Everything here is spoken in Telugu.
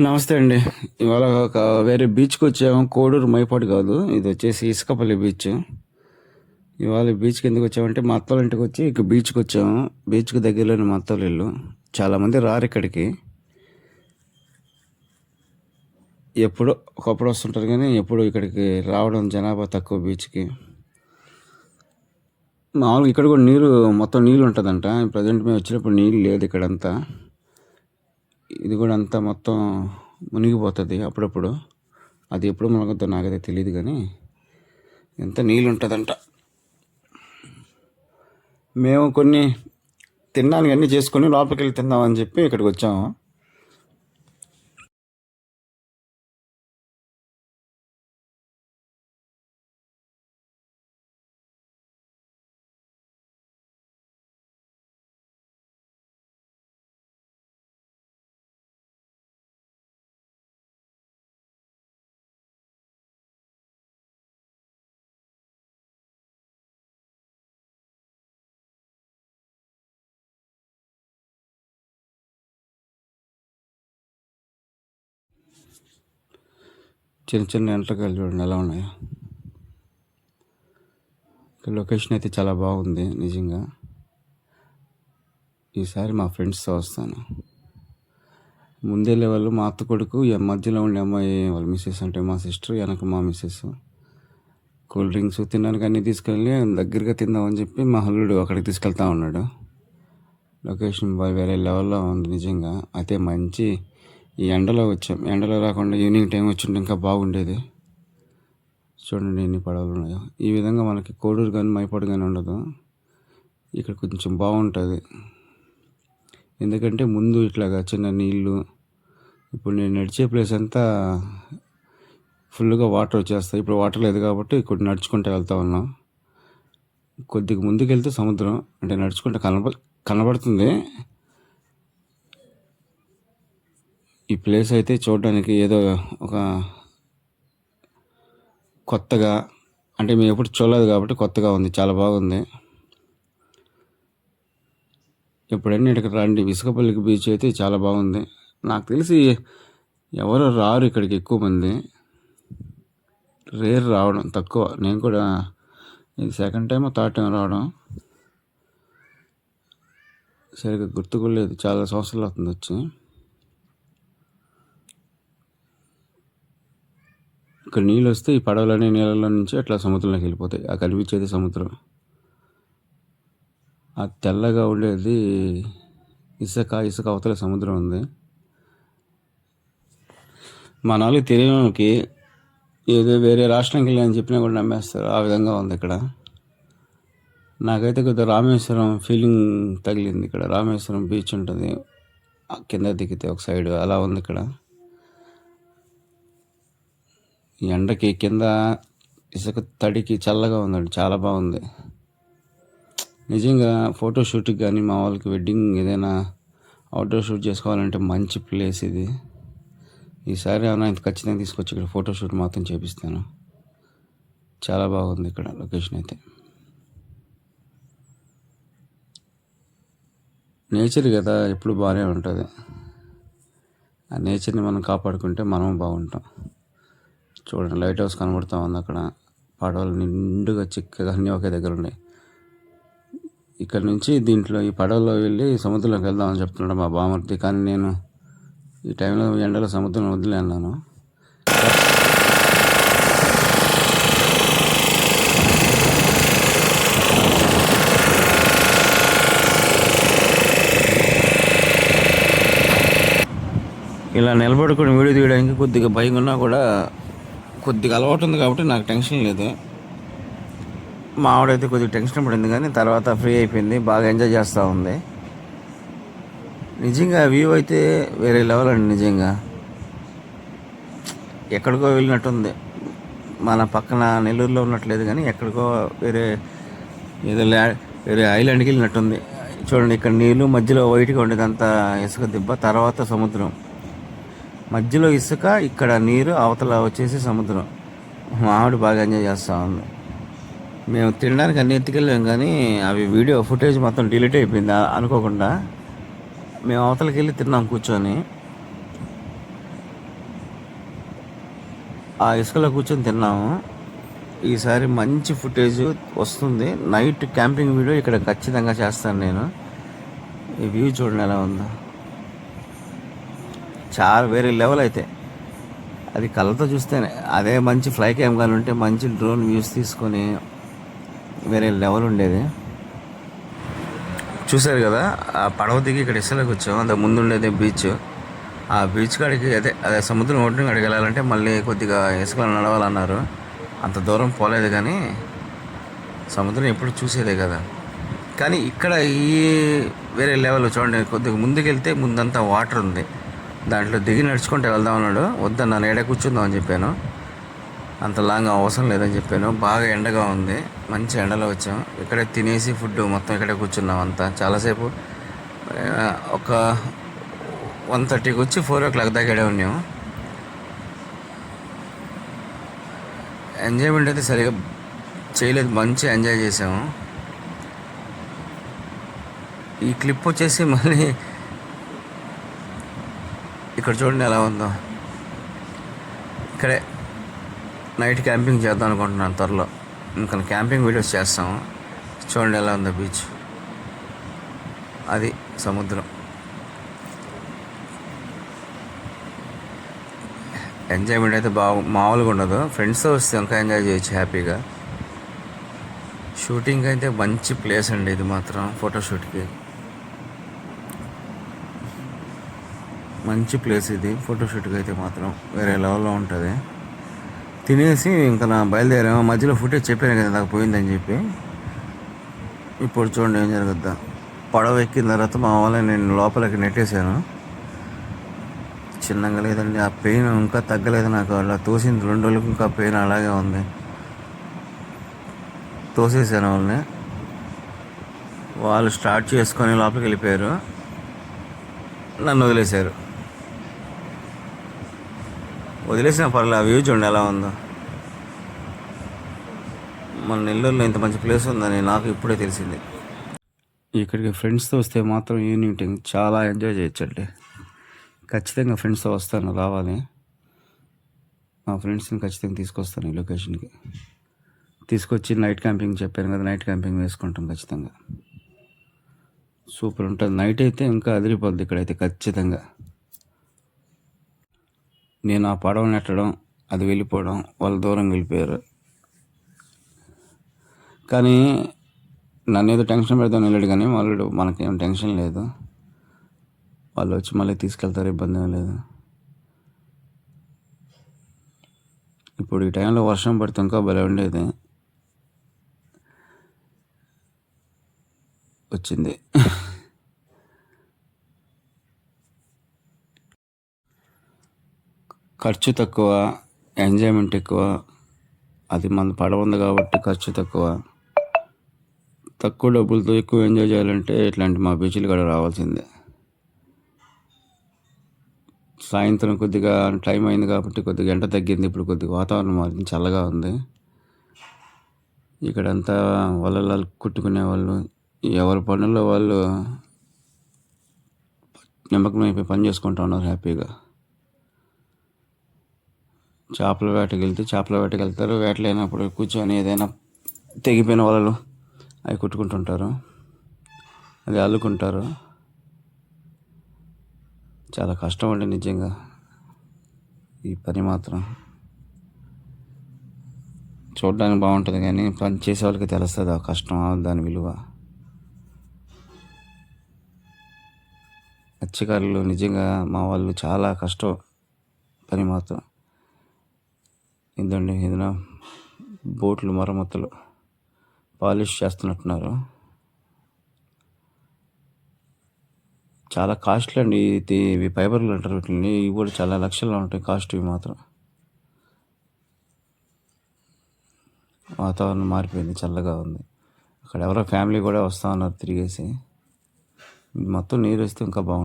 నమస్తే అండి. ఇవాళ ఒక వేరే బీచ్కి వచ్చాము. కోడూరు మైపాడు కాదు. ఇది వచ్చేసి ఇసుకపల్లి బీచ్ ఇవాళ బీచ్కి ఎందుకు వచ్చామంటే మా అత్తోళ్ళ ఇంటికి వచ్చి ఇక బీచ్కి వచ్చాము. బీచ్కి దగ్గరలోని మా అత్తోళ్ళ ఇల్లు. చాలామంది రారు ఇక్కడికి. ఎప్పుడో ఒకప్పుడు వస్తుంటారు కానీ ఎప్పుడు ఇక్కడికి రావడం జనాభా తక్కువ బీచ్కి మామూలుగా ఇక్కడ కూడా నీరు మొత్తం నీళ్ళు ఉంటుందంట. ప్రజెంట్ మేము వచ్చినప్పుడు నీళ్ళు లేదు ఇక్కడంతా. ఇది కూడా అంతా మొత్తం మునిగిపోతుంది అప్పుడప్పుడు. అది ఎప్పుడు మునగద్దో నాకైతే తెలియదు కానీ ఎంత నీళ్ళు ఉంటుందంట మేము కొన్ని తినడానికి అన్నీ చేసుకొని లోపలికి వెళ్ళి తిందామని చెప్పి ఇక్కడికి వచ్చాము. చిన్న చిన్న ఎంట్రకాయలు చూడండి ఎలా ఉన్నాయో. ఇక్కడ లొకేషన్ అయితే చాలా బాగుంది నిజంగా. ఈసారి మా ఫ్రెండ్స్తో వస్తాను. ముందే వాళ్ళు మా అత్త కొడుకు మధ్యలో ఉండే అమ్మాయి వాళ్ళ మిస్సెస్ అంటే మా సిస్టర్ వెనక మా మిస్సెస్ కూల్ డ్రింక్స్ తినడానికి అన్నీ తీసుకెళ్ళి దగ్గరగా తిందామని చెప్పి మా హల్లుడు అక్కడికి తీసుకెళ్తా ఉన్నాడు. లొకేషన్ బాయ్ వేరే లెవెల్లో ఉంది నిజంగా. అయితే మంచి ఈ ఎండలో వచ్చాం. ఎండలో రాకుండా ఈవినింగ్ టైం వచ్చింటే ఇంకా బాగుండేది. చూడండి ఎన్ని పడవలు ఉన్నాయో. ఈ విధంగా మనకి కోడూరు కానీ మైపాడు కానీ ఉండదు. ఇక్కడ కొంచెం బాగుంటుంది. ఎందుకంటే ముందు ఇట్లాగా చిన్న నీళ్ళు ఇప్పుడు నేను నడిచే ప్లేస్ అంతా ఫుల్గా వాటర్ వచ్చేస్తాయి. ఇప్పుడు వాటర్ లేదు కాబట్టి ఇప్పుడు నడుచుకుంటూ వెళ్తా ఉన్నాం. కొద్దిగా ముందుకు వెళ్తే సముద్రం అంటే నడుచుకుంటే కనబ కనబడుతుంది. ఈ ప్లేస్ అయితే చూడడానికి ఏదో ఒక కొత్తగా అంటే మేము ఎప్పుడు చూడలేదు కాబట్టి కొత్తగా ఉంది చాలా బాగుంది. ఎప్పుడైనా ఇక్కడికి రండి విసుకపల్లికి బీచ్ అయితే చాలా బాగుంది. నాకు తెలిసి ఎవరు రారు ఇక్కడికి ఎక్కువ మంది. రేర్ రావడం తక్కువ. నేను కూడా ఇది సెకండ్ టైం థర్డ్ టైం రావడం సరిగ్గా గుర్తుకోలేదు చాలా సంవత్సరాలు అవుతుంది వచ్చి. ఇక్కడ నీళ్ళు వస్తే ఈ పడవలనే నీళ్ళలో నుంచి అట్లా సముద్రంలోకి వెళ్ళిపోతాయి. ఆ కనిపించేది సముద్రం ఆ తెల్లగా ఉండేది ఇసుక ఇసుక అవతల సముద్రం ఉంది. మా నాలుగు తెలియడానికి ఏదో వేరే రాష్ట్రంకి వెళ్ళి అని చెప్పినా కూడా నమ్మేస్తారు. ఆ విధంగా ఉంది ఇక్కడ. నాకైతే కొద్దిగా రామేశ్వరం ఫీలింగ్ తగిలింది ఇక్కడ. రామేశ్వరం బీచ్ ఉంటుంది. కింద దిగితే ఒక సైడ్ అలా ఉంది ఇక్కడ ఈ ఎండకి కింద ఇసుక తడికి చల్లగా ఉందండి చాలా బాగుంది. నిజంగా ఫోటోషూట్కి కానీ మా వాళ్ళకి వెడ్డింగ్ ఏదైనా అవుట్డోర్ షూట్ చేసుకోవాలంటే మంచి ప్లేస్ ఇది. ఈసారి అన్న ఇంత ఖచ్చితంగా తీసుకొచ్చి ఇక్కడ ఫోటో షూట్ మాత్రం చేపిస్తాను. చాలా బాగుంది ఇక్కడ లొకేషన్ అయితే. నేచర్ కదా ఎప్పుడు బాగానే ఉంటుంది. ఆ నేచర్ని మనం కాపాడుకుంటే మనం బాగుంటాం. చూడండి లైట్ హౌస్ కనబడుతూ ఉంది అక్కడ. పడవలు నిండుగా చిక్కగా అన్నీ ఒకే దగ్గర ఉన్నాయి. ఇక్కడ నుంచి దీంట్లో ఈ పడవలో వెళ్ళి సముద్రంలోకి వెళ్దామని చెప్తున్నాడు మా బామర్ది. కానీ నేను ఈ టైంలో ఎండలో సముద్రం వదిలే ఇలా నిలబడుకొని వీడియో తీయడానికి కొద్దిగా భయం ఉన్నా కూడా కొద్దిగా అలవాటు ఉంది కాబట్టి నాకు టెన్షన్ లేదు. మా ఆవిడైతే కొద్దిగా టెన్షన్ పడింది కానీ తర్వాత ఫ్రీ అయిపోయింది బాగా ఎంజాయ్ చేస్తూ ఉంది. నిజంగా వ్యూ అయితే వేరే లెవెల్ అండి నిజంగా. ఎక్కడికో వెళ్ళినట్టుంది. మన పక్కన నెల్లూరులో ఉన్నట్లేదు కానీ ఎక్కడికో వేరే ఏదో ల్యా వేరే ఐలాండ్కి వెళ్ళినట్టుంది. చూడండి ఇక్కడ నీళ్ళు మధ్యలో వైట్గా ఉండేదంతా ఇసుక దిబ్బ తర్వాత సముద్రం. మధ్యలో ఇసుక ఇక్కడ నీరు అవతల వచ్చేసి సముద్రం. మా ఆవిడ బాగా ఎంజాయ్ చేస్తూ ఉంది. మేము తినడానికి అన్ని ఎత్తుకెళ్ళాం కానీ అవి వీడియో ఫుటేజ్ మొత్తం డిలీట్ అయిపోయింది. అనుకోకుండా మేము అవతలకి వెళ్ళి తిన్నాం కూర్చొని. ఆ ఇసుకలో కూర్చొని తిన్నాము. ఈసారి మంచి ఫుటేజ్ వస్తుంది. నైట్ క్యాంపింగ్ వీడియో ఇక్కడ ఖచ్చితంగా చేస్తాను నేను. ఈ వ్యూ చూడండి ఎలా ఉందో. చాలా వేరే లెవెల్ అయితే. అది కళ్ళతో చూస్తేనే. అదే మంచి ఫ్లై క్యామ్ కానీ ఉంటే మంచి డ్రోన్ వ్యూస్ తీసుకొని వేరే లెవెల్ ఉండేది. చూశారు కదా ఆ పడవ దిగి ఇక్కడ ఇసులోకి వచ్చాం అంత ముందు ఉండేది బీచ్ ఆ బీచ్ కాడికి అదే అదే సముద్రం ఒడ్డుని కాడికి వెళ్ళాలంటే మళ్ళీ కొద్దిగా ఇసుకలు నడవాలన్నారు. అంత దూరం పోలేదు కానీ సముద్రం ఎప్పుడు చూసేదే కదా. కానీ ఇక్కడ ఈ వేరే లెవెల్ చూడండి కొద్దిగా ముందుకెళ్తే ముందంతా వాటర్ ఉంది. దాంట్లో దిగి నడుచుకుంటూ వెళ్దాం అన్నాడు. వద్దన్నా నేను ఎడ కూర్చుందాం అని చెప్పాను. అంత లాంగ్ అవసరం లేదని చెప్పాను. బాగా ఎండగా ఉంది. మంచి ఎండలో వచ్చాం. ఇక్కడే తినేసి ఫుడ్ మొత్తం ఇక్కడే కూర్చున్నాం అంతా. చాలాసేపు ఒక వన్ థర్టీకి వచ్చి ఫోర్ ఓ క్లాక్ దాకా ఇక్కడే ఉన్నాం. ఎంజాయ్మెంట్ అయితే సరిగా చేయలేదు. మంచి ఎంజాయ్ చేసాము ఈ క్లిప్ వచ్చేసి మళ్ళీ ఇక్కడ చూడండి ఎలా ఉందో. ఇక్కడే నైట్ క్యాంపింగ్ చేద్దాం అనుకుంటున్నాను త్వరలో. ఇంకా క్యాంపింగ్ వీడియోస్ చేస్తాము చూడండి ఎలా ఉందో బీచ్. అది సముద్రం. ఎంజాయ్మెంట్ అయితే బాగు మామూలుగా ఉండదు. ఫ్రెండ్స్తో వస్తే ఇంకా ఎంజాయ్ చేయొచ్చు హ్యాపీగా. షూటింగ్ అయితే మంచి ప్లేస్ అండి ఇది మాత్రం ఫోటోషూట్కి మంచి ప్లేస్ ఇది. ఫోటోషూట్కి అయితే మాత్రం వేరే లెవెల్లో ఉంటుంది. తినేసి ఇంకా నా బయలుదేరాము. మధ్యలో ఫుటేజ్ చెప్పాను కదా నాకు పోయిందని చెప్పి. ఇప్పుడు చూడండి ఏం జరుగుద్దా. పడవ ఎక్కిన తర్వాత మా వాళ్ళని నేను లోపలికి నెట్టేశాను. చిన్నగా లేదండి ఆ పెయిన్ ఇంకా తగ్గలేదు నాకు. అలా తోసింది రెండు రోజులకు ఇంకా పెయిన్ అలాగే ఉంది. తోసేసాను వాళ్ళని. వాళ్ళు స్టార్ట్ చేసుకొని లోపలికి వెళ్ళిపోయారు. నన్ను వదిలేశారు. వదిలేసిన పర్లేదు ఆ వ్యూ చూడండి ఎలా ఉందో. మన నెల్లూరులో ఇంత మంచి ప్లేస్ ఉందని నాకు ఇప్పుడే తెలిసింది. ఇక్కడికి ఫ్రెండ్స్తో వస్తే మాత్రం ఈవినింగ్ చాలా ఎంజాయ్ చేయొచ్చండి. ఖచ్చితంగా ఫ్రెండ్స్తో వస్తాను రావాలి. మా ఫ్రెండ్స్ని ఖచ్చితంగా తీసుకొస్తాను ఈ లొకేషన్కి తీసుకొచ్చి నైట్ క్యాంపింగ్ చెప్పాను కదా నైట్ క్యాంపింగ్ వేసుకుంటాం ఖచ్చితంగా. సూపర్ ఉంటుంది. నైట్ అయితే ఇంకా అదిరిపోద్ది ఇక్కడైతే ఖచ్చితంగా. నేను ఆ పడవ నెట్టడం అది వెళ్ళిపోవడం వాళ్ళు దూరం వెళ్ళిపోయారు. కానీ నన్ను ఏదో టెన్షన్ పెడతాను వెళ్ళాడు కానీ వాళ్ళు మనకేం టెన్షన్ లేదు. వాళ్ళు వచ్చి మళ్ళీ తీసుకెళ్తారు ఇబ్బంది ఏం లేదు. ఇప్పుడు ఈ టైంలో వర్షం పడితే ఇంకా భలే ఉండేది. వచ్చింది. ఖర్చు తక్కువ ఎంజాయ్మెంట్ ఎక్కువ అది మన పడవ ఉంది కాబట్టి ఖర్చు తక్కువ. తక్కువ డబ్బులతో ఎక్కువ ఎంజాయ్ చేయాలంటే ఇట్లాంటి మా బీచ్లు కూడా రావాల్సిందే. సాయంత్రం కొద్దిగా టైం అయింది కాబట్టి కొద్దిగా ఎండ తగ్గింది ఇప్పుడు కొద్దిగా వాతావరణం మారింది చల్లగా ఉంది. ఇక్కడంతా వలలు కుట్టుకునే వాళ్ళు ఎవరి పనుల్లో వాళ్ళు నిమ్మకం అయిపోయి పని చేసుకుంటా ఉన్నారు హ్యాపీగా. చేపల వేటకి వెళ్తే చేపల వేటకి వెళ్తారు. వేట లేనప్పుడు కూర్చొని ఏదైనా తెగిపోయిన వలలు అవి కుట్టుకుంటుంటారు. అది అల్లుకుంటారు. చాలా కష్టం అండి నిజంగా. ఈ పని మాత్రం. చూడడానికి బాగుంటుంది కానీ పని చేసే వాళ్ళకి తెలుస్తుంది ఆ కష్టం దాని విలువ. మత్స్యకారులు నిజంగా మా వాళ్ళు చాలా కష్టం. పని మాత్రం. ఇదండి ఏదైనా బోట్లు మరమ్మతులు. పాలిష్ చేస్తున్నట్టున్నారు. చాలా కాస్ట్లీ అండి ఇది ఇవి ఫైబర్లు అంటారు వీటిని. ఇవి కూడా చాలా లక్షల్లో ఉంటాయి కాస్ట్ ఇవి మాత్రం. వాతావరణం మారిపోయింది చల్లగా ఉంది. అక్కడ ఎవరో ఫ్యామిలీ కూడా వస్తూ ఉన్నారు తిరిగేసి. మొత్తం నీరు వస్తే ఇంకా బాగుంటుంది